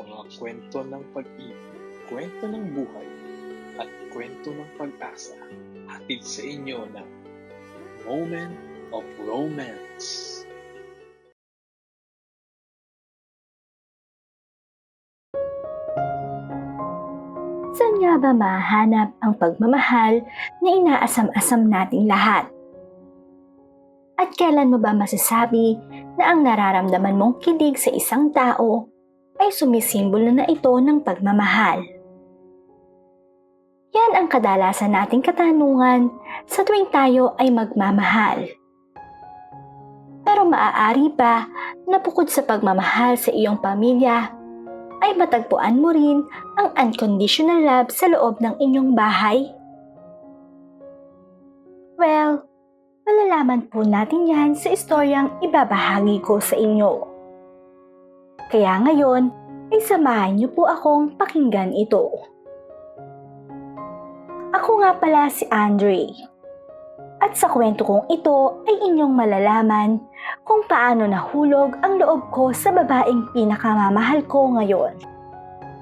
mga kwento ng pag-ibig, kwento ng buhay, at kwento ng pag-asa hatid sa inyo ng Moment of Romance. Saan nga ba mahanap ang pagmamahal na inaasam-asam nating lahat? At kailan mo ba masasabi na ang nararamdaman mong kilig sa isang tao ay sumisimbolo na ito ng pagmamahal? Yan ang kadalasan nating katanungan sa tuwing tayo ay magmamahal. Pero maaari ba na bukod sa pagmamahal sa iyong pamilya, ay matagpuan mo rin ang unconditional love sa loob ng inyong bahay? Well, malalaman po natin yan sa istoryang ibabahagi ko sa inyo. Kaya ngayon, ay samahan niyo po akong pakinggan ito. Ako nga pala si Andre. At sa kwento kong ito ay inyong malalaman kung paano nahulog ang loob ko sa babaeng pinakamamahal ko ngayon.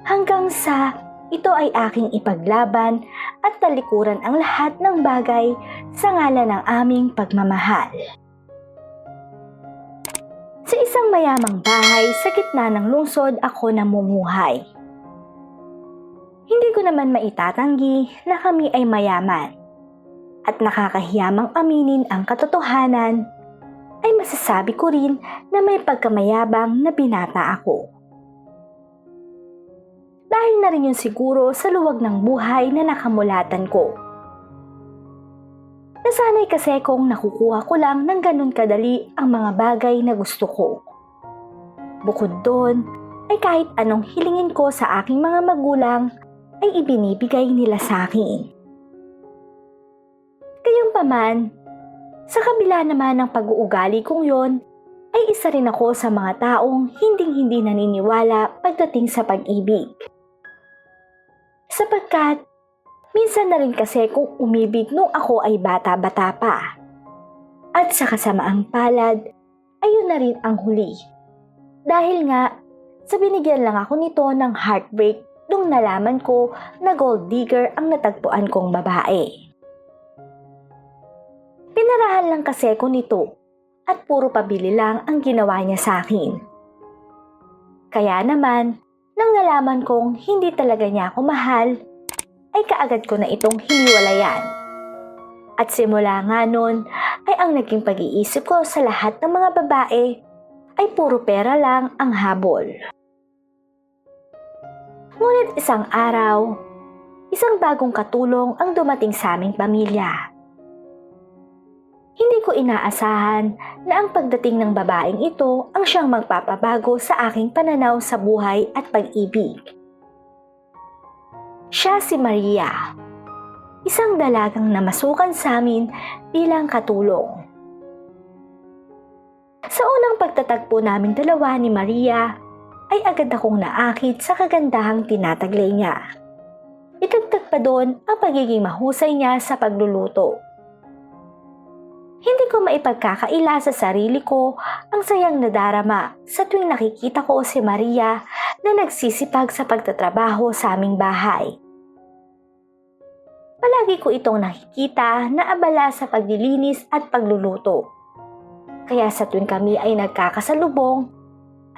Hanggang sa ito ay aking ipaglaban at talikuran ang lahat ng bagay sa ngalan ng aming pagmamahal. Sa isang mayamang bahay sa gitna ng lungsod ako namumuhay. Hindi ko naman maitatanggi na kami ay mayaman at nakakahiyamang aminin ang katotohanan ay masasabi ko rin na may pagkamayabang na binata ako. Dahil na rin yun siguro sa luwag ng buhay na nakamulatan ko. Nasanay kasi kong nakukuha ko lang ng ganun kadali ang mga bagay na gusto ko. Bukod doon, ay kahit anong hilingin ko sa aking mga magulang ay ibinibigay nila sa akin. Gayunpaman, sa kabila naman ng pag-uugali kong yon, ay isa rin ako sa mga taong hinding-hindi naniniwala pagdating sa pag-ibig. Sapagkat, minsan na rin kasi kung umibig nung ako ay bata-bata pa. At sa kasamaang palad, ayun na rin ang huli. Dahil nga, sa binigyan lang ako nito ng heartbreak nung nalaman ko na gold digger ang natagpuan kong babae. Pinarahan lang kasi ko nito at puro pabili lang ang ginawa niya sa akin. Kaya naman, nang nalaman kong hindi talaga niya ako mahal, ay kaagad ko na itong hiniwalayan. At simula nga nun, ay ang naging pag-iisip ko sa lahat ng mga babae ay puro pera lang ang habol. Ngunit isang araw, isang bagong katulong ang dumating sa aming pamilya. Hindi ko inaasahan na ang pagdating ng babaeng ito ang siyang magpapabago sa aking pananaw sa buhay at pag-ibig. Siya si Maria, isang dalagang namasukan sa amin bilang katulong. Sa unang pagtatagpo naming dalawa ni Maria, ay agad akong naakit sa kagandahang tinataglay niya. Itagtag pa doon ang pagiging mahusay niya sa pagluluto. Hindi ko maipagkakaila sa sarili ko ang sayang nadarama sa tuwing nakikita ko si Maria na nagsisipag sa pagtatrabaho sa aming bahay. Palagi ko itong nakikita na abala sa paglilinis at pagluluto. Kaya sa tuwing kami ay nagkakasalubong,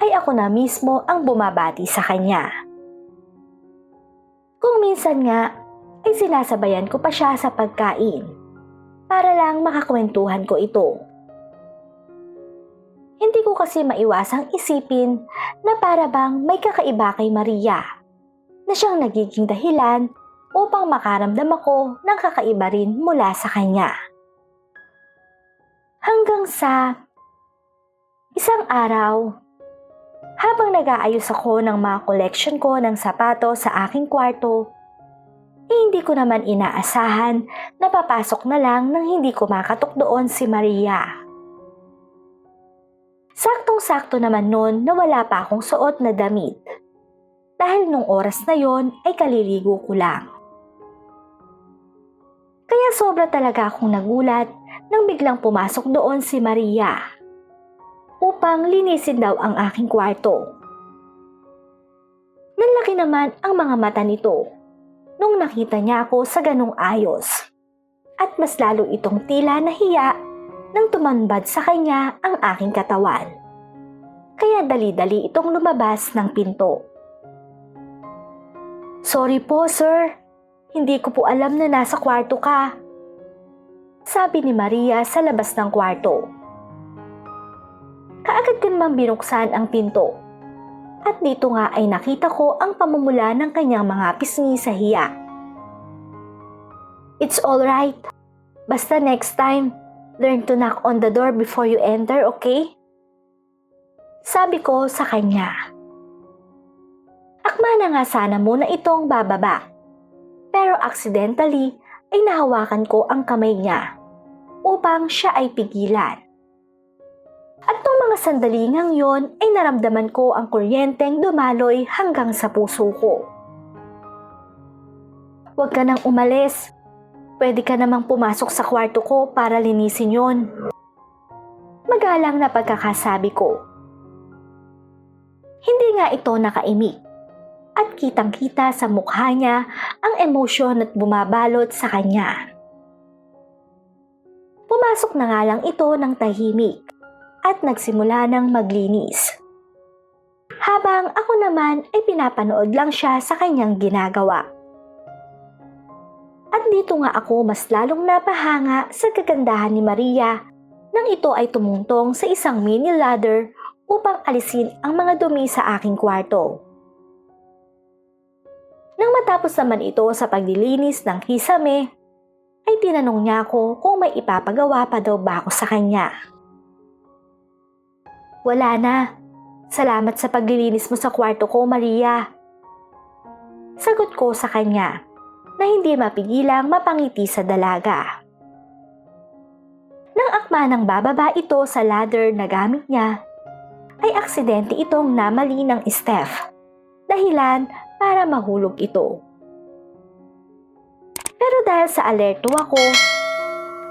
ay ako na mismo ang bumabati sa kanya. Kung minsan nga, ay sinasabayan ko pa siya sa pagkain para lang makakwentuhan ko ito. Hindi ko kasi maiwasang isipin na para bang may kakaiba kay Maria na siyang nagiging dahilan upang makaramdam ako ng kakaiba rin mula sa kanya. Hanggang sa isang araw, habang nag-aayos ako ng mga collection ko ng sapato sa aking kwarto, eh, hindi ko naman inaasahan na papasok na lang nang hindi kumakatok doon si Maria. Saktong-sakto naman noon na wala pa akong suot na damit. Dahil nung oras na yon ay kaliligo ko lang. Kaya sobra talaga akong nagulat nang biglang pumasok doon si Maria upang linisin daw ang aking kwarto. Lumaki naman ang mga mata nito nung nakita niya ako sa ganong ayos. At mas lalo itong tila nahiya nang tumanbad sa kanya ang aking katawan. Kaya dali-dali itong lumabas ng pinto. Sorry po, sir. Hindi ko po alam na nasa kwarto ka. Sabi ni Maria sa labas ng kwarto. Kaagad ko naman binuksan ang pinto. At dito nga ay nakita ko ang pamumula ng kanyang mga pisngi sa hiya. It's alright. Basta next time, learn to knock on the door before you enter, okay? Sabi ko sa kanya. Akma na nga sana muna itong bababa. Pero accidentally ay nahawakan ko ang kamay niya upang siya ay pigilan. At mga sandalingang yon ay naramdaman ko ang kuryenteng dumaloy hanggang sa puso ko. Huwag ka nang umalis. Pwede ka namang pumasok sa kwarto ko para linisin yon. Magalang na pagkakasabi ko. Hindi nga ito nakaimik at kitang-kita sa mukha niya ang emosyon at bumabalot sa kanya. Pumasok na nga lang ito ng tahimik at nagsimula ng maglinis. Habang ako naman ay pinapanood lang siya sa kanyang ginagawa. At dito nga ako mas lalong napahanga sa kagandahan ni Maria nang ito ay tumungtong sa isang mini ladder upang alisin ang mga dumi sa aking kwarto. Nang matapos naman ito sa paglilinis ng kisame, ay tinanong niya ako kung may ipapagawa pa daw ba ako sa kanya. Wala na. Salamat sa paglilinis mo sa kwarto ko, Maria. Sagot ko sa kanya na hindi mapigilang mapangiti sa dalaga. Nang akma ng bababa ito sa ladder na gamit niya, ay aksidente itong namali ng Steph. Dahilan para mahulog ito. Pero dahil sa alerto ako,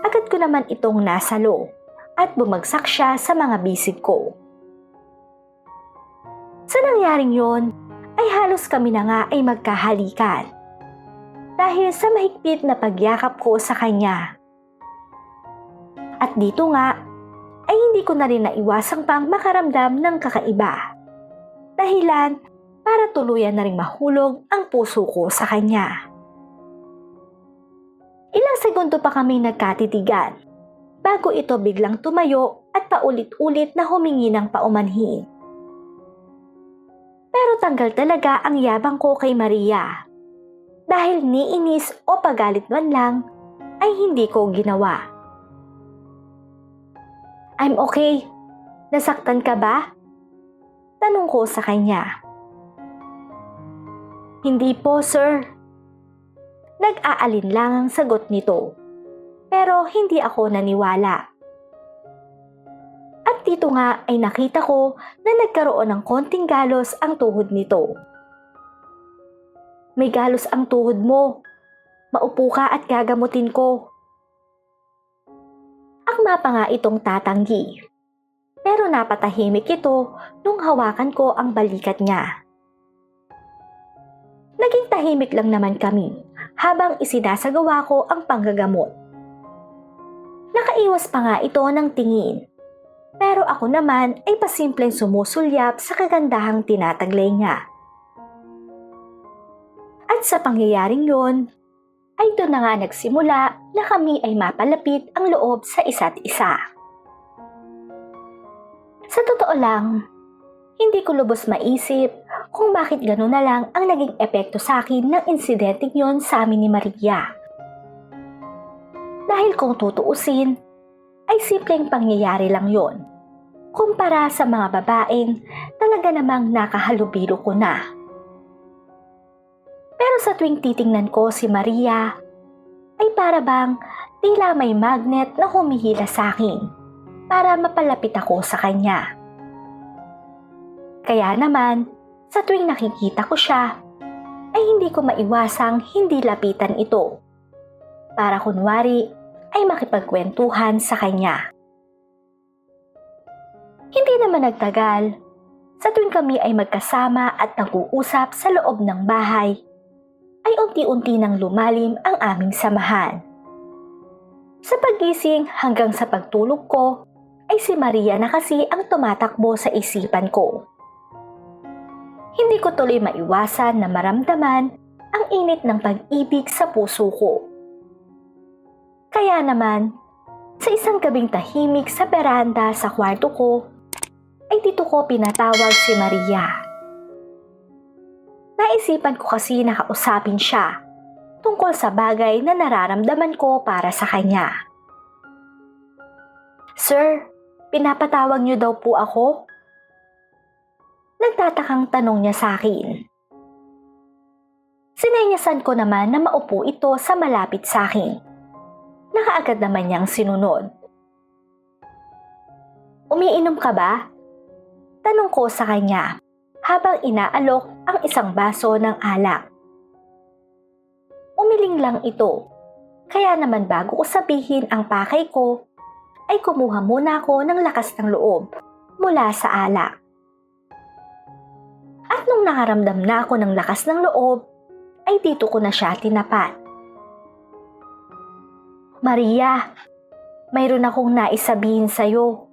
agad ko naman itong nasalo at bumagsak siya sa mga bisig ko. Sa nangyaring yon, ay halos kami na nga ay magkahalikan. Dahil sa mahigpit na pagyakap ko sa kanya. At dito nga, ay hindi ko na rin naiwasang pang makaramdam ng kakaiba. Dahilan para tuluyan na rin mahulog ang puso ko sa kanya. Ilang segundo pa kami nagkatitigan bago ito biglang tumayo at paulit-ulit na humingi ng paumanhin. Pero tanggal talaga ang yabang ko kay Maria. Dahil ni inis o pagalit man lang, ay hindi ko ginawa. I'm okay. Nasaktan ka ba? Tanong ko sa kanya. Hindi po, sir. Nag-aalin lang ang sagot nito. Pero hindi ako naniwala. Dito nga ay nakita ko na nagkaroon ng konting galos ang tuhod nito. May galos ang tuhod mo. Maupo ka at gagamutin ko. Akma pa nga itong tatanggi. Pero napatahimik ito nung hawakan ko ang balikat niya. Naging tahimik lang naman kami habang isinasagawa ko ang panggagamot. Nakaiwas pa nga ito ng tingin. Pero ako naman ay pasimpleng sumusulyap sa kagandahang tinataglay niya. At sa pangyayaring yon, ay doon na nga nagsimula na kami ay mapalapit ang loob sa isa't isa. Sa totoo lang, hindi ko lubos maisip kung bakit gano'n na lang ang naging epekto sa akin ng insidenteng yon sa amin ni Maria. Dahil kung tutuusin, ay simpleng pangyayari lang yon. Kumpara sa mga babaeng talaga namang nakahalubilo ko na. Pero sa tuwing titingnan ko si Maria, ay para bang tila may magnet na humihila sa akin para mapalapit ako sa kanya. Kaya naman, sa tuwing nakikita ko siya, ay hindi ko maiwasang hindi lapitan ito. Para kunwari ay makipagkwentuhan sa kanya. Hindi naman nagtagal. Sa tuwing kami ay magkasama at nag-uusap sa loob ng bahay, ay unti-unti nang lumalim ang aming samahan. Sa pagising hanggang sa pagtulog ko, ay si Maria na kasi ang tumatakbo sa isipan ko. Hindi ko tuloy maiwasan na maramdaman ang init ng pag-ibig sa puso ko. Kaya naman, sa isang gabing tahimik sa beranda sa kwarto ko, ay dito ko pinatawag si Maria. Naisipan ko kasi na kausapin siya tungkol sa bagay na nararamdaman ko para sa kanya. Sir, pinapatawag niyo daw po ako? Nagtatakang tanong niya sa akin. Sinenyasan ko naman na maupo ito sa malapit sa akin. Nakaagad naman niyang sinunod. Umiinom ka ba? Tanong ko sa kanya habang inaalok ang isang baso ng alak. Umiling lang ito. Kaya naman bago ko sabihin ang pakay ko, ay kumuha muna ako ng lakas ng loob mula sa alak. At nung nakaramdam na ako ng lakas ng loob, ay dito ko na siya tinapat. Maria, mayroon akong naisabihin sa'yo.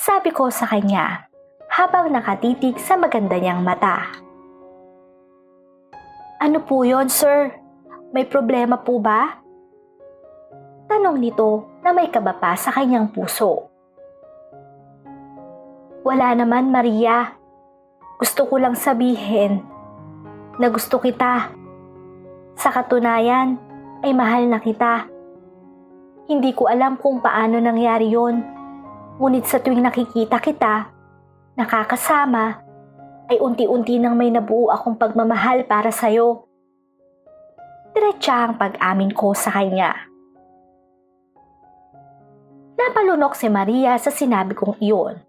Sabi ko sa kanya habang nakatitig sa maganda niyang mata. Ano po yon, sir? May problema po ba? Tanong nito na may kaba pa sa kanyang puso. Wala naman, Maria. Gusto ko lang sabihin na gusto kita. Sa katunayan, ay mahal na kita. Hindi ko alam kung paano nangyari yon. Ngunit sa tuwing nakikita kita, nakakasama, ay unti-unti nang may nabuo akong pagmamahal para sa'yo. Diretsa ang pag-amin ko sa kanya. Napalunok si Maria sa sinabi kong iyon.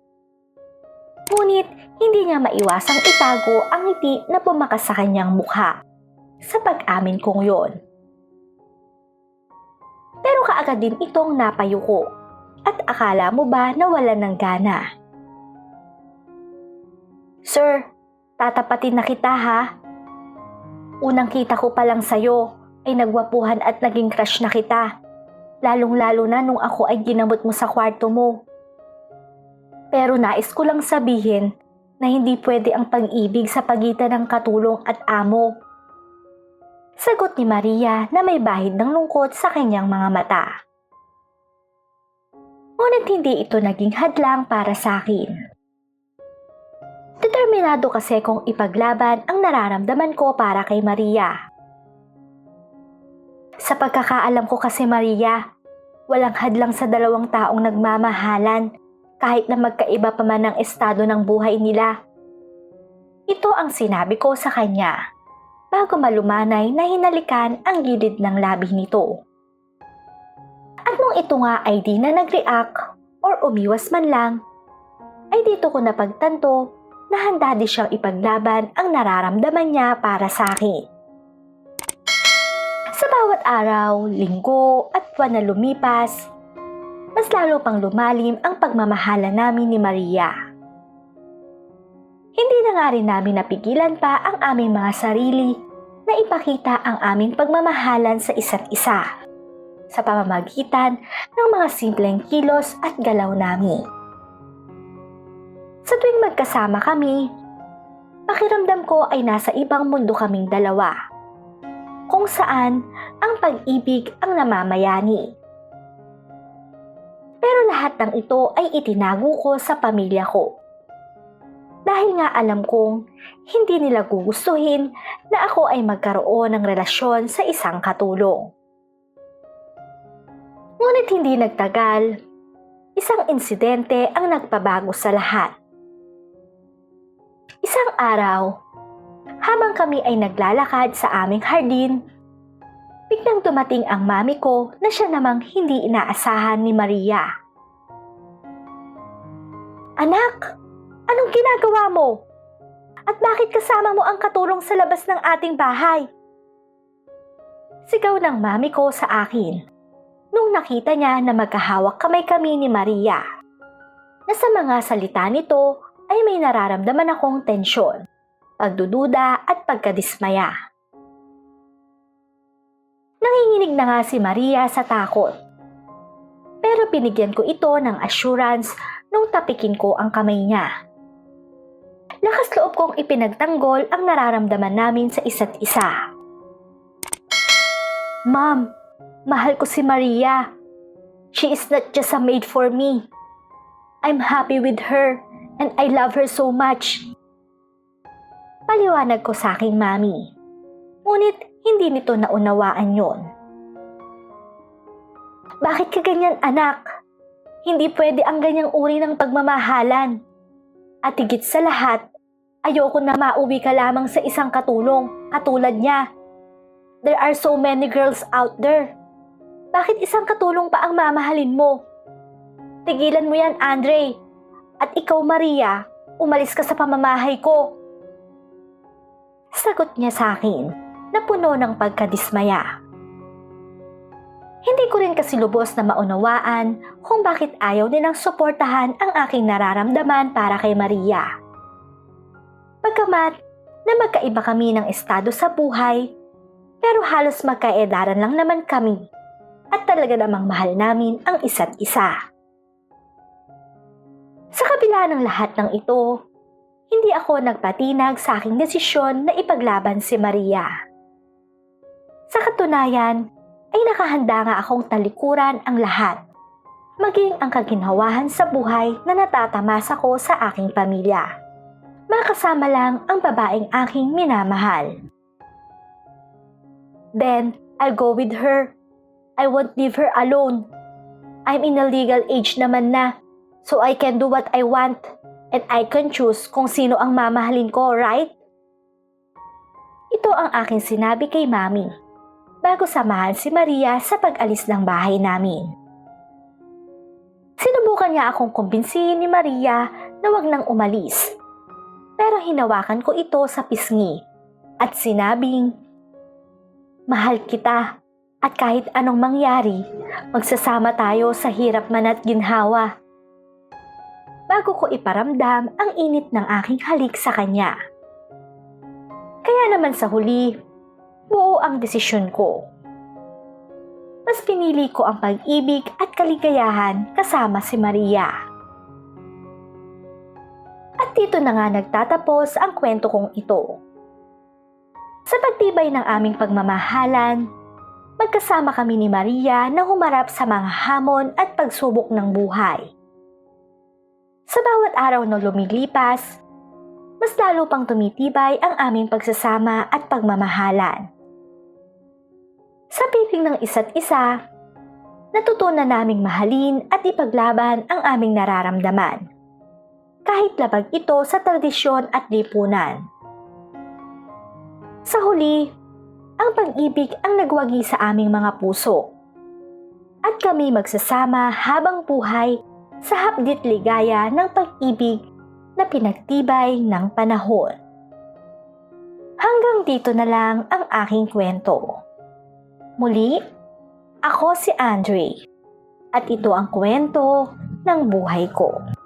Ngunit hindi niya maiwasang itago ang ngiti na pumakas sa kanyang mukha sa pag-amin kong yon. Pero kaagad din itong napayuko at akala mo ba nawala ng gana? Sir, tatapatin na kita ha. Unang kita ko pa lang sa'yo ay nagwapuhan at naging crush na kita. Lalong-lalo na nung ako ay ginamot mo sa kwarto mo. Pero nais ko lang sabihin na hindi pwede ang pag-ibig sa pagitan ng katulong at amo. Sagot ni Maria na may bahid ng lungkot sa kanyang mga mata. Ngunit hindi ito naging hadlang para sa akin. Determinado kasi kong ipaglaban ang nararamdaman ko para kay Maria. Sa pagkakaalam ko kasi Maria, walang hadlang sa dalawang taong nagmamahalan kahit na magkaiba pa man ang estado ng buhay nila. Ito ang sinabi ko sa kanya bago malumanay na hinalikan ang gilid ng labi nito. At nung ito nga ay di na nag-react or umiwas man lang, ay dito ko napagtanto na handa di siyang ipaglaban ang nararamdaman niya para sa akin. Sa bawat araw, linggo at buwan na lumipas, mas lalo pang lumalim ang pagmamahala namin ni Maria. Hindi na nga rin namin napigilan pa ang aming mga sarili na ipakita ang aming pagmamahalan sa isa't isa sa pamamagitan ng mga simpleng kilos at galaw namin. Sa tuwing magkasama kami, pakiramdam ko ay nasa ibang mundo kaming dalawa, kung saan ang pag-ibig ang namamayani. Pero lahat ng ito ay itinago ko sa pamilya ko. Dahil nga alam kong hindi nila gugustuhin na ako ay magkaroon ng relasyon sa isang katulong. Ngunit hindi nagtagal, isang insidente ang nagpabago sa lahat. Isang araw, habang kami ay naglalakad sa aming hardin, biglang dumating ang mami ko na siya namang hindi inaasahan ni Maria. Anak, anong ginagawa mo? At bakit kasama mo ang katulong sa labas ng ating bahay? Sigaw ng mami ko sa akin nung nakita niya na magkahawak kamay kami ni Maria. Na sa mga salita nito ay may nararamdaman akong tensyon, pagdududa at pagkadismaya. Nanginginig na nga si Maria sa takot. Pero binigyan ko ito ng assurance nung tapikin ko ang kamay niya. Lakas loob kong ipinagtanggol ang nararamdaman namin sa isa't isa. Ma'am, mahal ko si Maria. She is not just a maid for me. I'm happy with her and I love her so much. Paliwanag ko sa aking mami. Ngunit hindi nito naunawaan yon. Bakit ka ganyan anak? Hindi pwede ang ganyang uri ng pagmamahalan. At higit sa lahat, ayoko na mauwi ka lamang sa isang katulong katulad niya. There are so many girls out there. Bakit isang katulong pa ang mamahalin mo? Tigilan mo yan, Andre. At ikaw, Maria, umalis ka sa pamamahay ko. Sagot niya sa akin na puno ng pagkadismaya. Hindi ko rin kasi lubos na maunawaan kung bakit ayaw nilang suportahan ang aking nararamdaman para kay Maria. Pagkamat na magkaiba kami ng estado sa buhay, pero halos magkaedaran lang naman kami at talaga namang mahal namin ang isa't isa. Sa kabila ng lahat ng ito, hindi ako nagpatinag sa aking desisyon na ipaglaban si Maria. Sa katunayan, ay nakahanda nga akong talikuran ang lahat, maging ang kaginhawahan sa buhay na natatamasa ko sa aking pamilya. Makasama lang ang babaeng aking minamahal. Then, I'll go with her. I won't leave her alone. I'm in a legal age naman na, so I can do what I want and I can choose kung sino ang mamahalin ko, right? Ito ang aking sinabi kay Mami bago samahan si Maria sa pag-alis ng bahay namin. Sinubukan niya akong kumbinsihin ni Maria na wag nang umalis. Pero hinawakan ko ito sa pisngi at sinabing, Mahal kita at kahit anong mangyari, magsasama tayo sa hirap man at ginhawa. Bago ko iparamdam ang init ng aking halik sa kanya. Kaya naman sa huli, buo ang desisyon ko. Mas pinili ko ang pag-ibig at kaligayahan kasama si Maria. At dito na nga nagtatapos ang kwento kong ito. Sa pagtibay ng aming pagmamahalan, magkasama kami ni Maria na humarap sa mga hamon at pagsubok ng buhay. Sa bawat araw na lumilipas, mas lalo pang tumitibay ang aming pagsasama at pagmamahalan. Sa piling ng isa't isa, natutunan naming mahalin at ipaglaban ang aming nararamdaman. Kahit labag ito sa tradisyon at lipunan. Sa huli, ang pag-ibig ang nagwagi sa aming mga puso. At kami magsasama habang buhay sa hapdit ligaya ng pag-ibig na pinagtibay ng panahon. Hanggang dito na lang ang aking kwento. Muli, ako si Andre at ito ang kwento ng buhay ko.